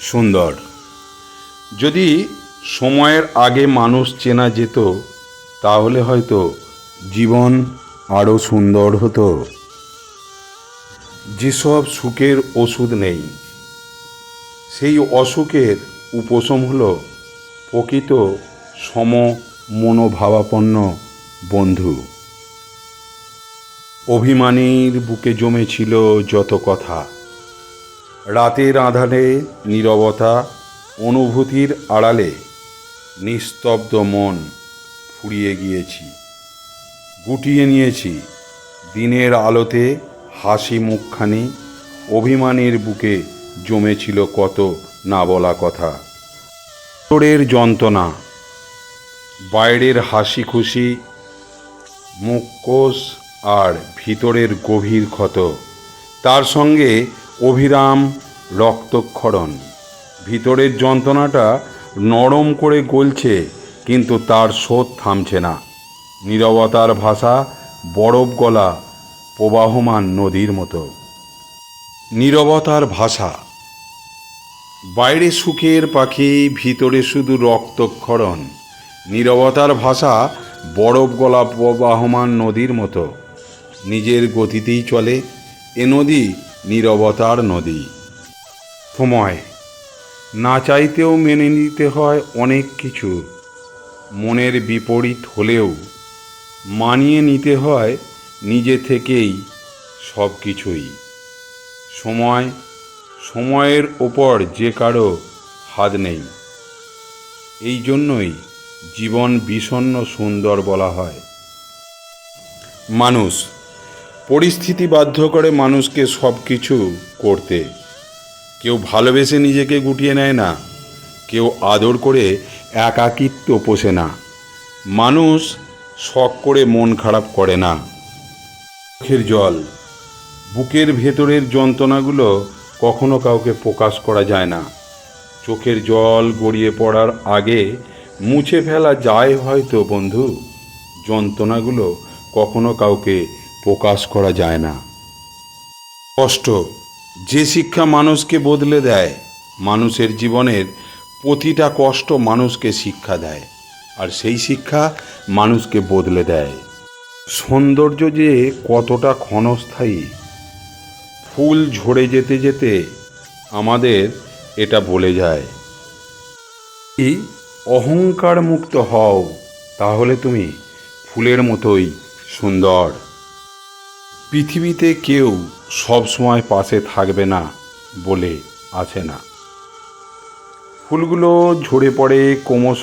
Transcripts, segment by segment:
সুন্দর। যদি সময়ের আগে মানুষ চেনা যেত, তাহলে হয়তো জীবন আরও সুন্দর হতো। যেসব সুখের ওষুধ নেই, সেই অসুখের উপশম হল প্রকৃত সম মনোভাবাপন্ন বন্ধু। অভিমানীর বুকে জমেছিল যত কথা। রাতের আধারে নীরবতা অনুভূতির আড়ালে নিস্তব্ধ মন ফুরিয়ে গিয়েছি। গুটিয়ে নিয়েছি দিনের আলোতে হাসি মুখখানি, অভিমানের বুকে জমেছিল কত না বলা কথা। তোরের যন্ত্রণা, বাইরের হাসি খুশি, মুখোশ আর ভিতরের গভীর ক্ষত। তার সঙ্গে অভিরাম রক্তক্ষরণ। ভিতরের যন্ত্রণাটা নরম করে গলছে, কিন্তু তার শোধ থামছে না। নীরবতার ভাষা বরফ গলা প্রবাহমান নদীর মতো। নীরবতার ভাষা, বাইরে সুখের পাখি, ভিতরে শুধু রক্তক্ষরণ। নীরবতার ভাষা বরফ গলা প্রবাহমান নদীর মতো। নিজের গতিতেই চলে, এ নদী নীরবতার নদী। সময়। না চাইতেও মেনে নিতে হয় অনেক কিছু। মনের বিপরীত হলেও মানিয়ে নিতে হয় নিজে থেকেই সব কিছুই সময়, সময়ের ওপর যে কারও হাত নেই। এই জন্যই জীবন বিষণ্ণ সুন্দর বলা হয়। মানুষ পরিস্থিতি বাধ্য করে মানুষকে সব কিছু করতে। কেউ ভালোবেসে নিজেকে গুটিয়ে নেয় না, কেউ আদর করে একাকিত্ব পোষে না। মানুষ শখ করে মন খারাপ করে না। চোখের জল, বুকের ভেতরের যন্ত্রণাগুলো কখনো কাউকে প্রকাশ করা যায় না। চোখের জল গড়িয়ে পড়ার আগে মুছে ফেলা যায় হয়তো বন্ধু, যন্ত্রণাগুলো কখনো কাউকে প্রকাশ করা যায় না। কষ্ট যে শিক্ষা মানুষকে বদলে দেয়, মানুষের জীবনের প্রতিটা কষ্ট মানুষকে শিক্ষা দেয়, আর সেই শিক্ষা মানুষকে বদলে দেয়। সৌন্দর্য যে কতটা ক্ষণস্থায়ী, ফুল ঝরে যেতে যেতে আমাদের এটা বলে যায়। অহংকার মুক্ত হও, তাহলে তুমি ফুলের মতোই সুন্দর। পৃথিবীতে কেউ সব সময় পাশে থাকবে না বলে আছে না। ফুলগুলো ঝরে পড়ে ক্রমশ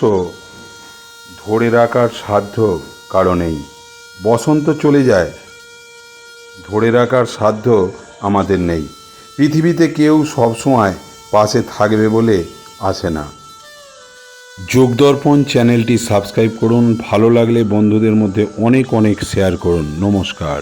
ধরে রাখার সাধ্য কারণেই বসন্ত চলে যায়, ধরে রাখার সাধ্য আমাদের নেই। পৃথিবীতে কেউ সবসময় পাশে থাকবে বলে আসে না। যোগদর্পণ চ্যানেলটি সাবস্ক্রাইব করুন, ভালো লাগলে বন্ধুদের মধ্যে অনেক অনেক শেয়ার করুন। নমস্কার।